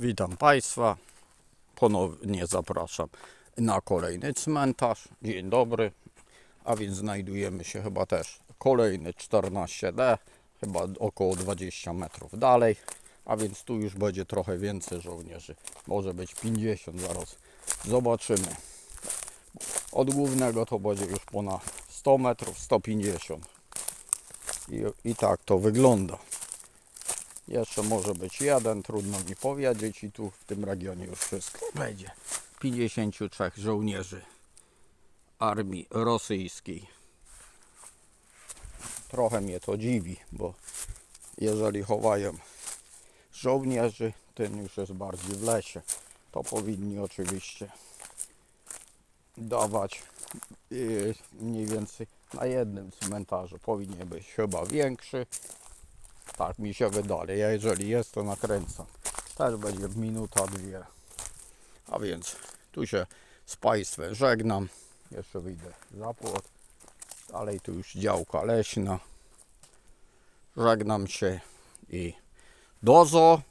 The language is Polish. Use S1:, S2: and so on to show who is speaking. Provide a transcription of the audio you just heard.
S1: Witam Państwa. Ponownie zapraszam na kolejny cmentarz. Dzień dobry. A więc znajdujemy się chyba też kolejny 14D, chyba około 20 metrów dalej. A więc tu już będzie trochę więcej żołnierzy. Może być 50, zaraz zobaczymy. Od głównego to będzie już ponad 100 metrów, 150. I, i tak to wygląda. Jeszcze może być jeden, trudno mi powiedzieć i tu w tym regionie już wszystko będzie. 53 żołnierzy armii rosyjskiej. Trochę mnie to dziwi, bo jeżeli chowają żołnierzy, ten już jest bardziej w lesie. To powinni oczywiście dawać yy, mniej więcej na jednym cmentarzu. Powinien być chyba większy. Tak mi się wydaje. Ja jeżeli jest, to nakręcam. Też będzie minuta, dwie. A więc tu się z Państwem żegnam. Jeszcze wyjdę za płot. Dalej tu już działka leśna. Żegnam się i dozo.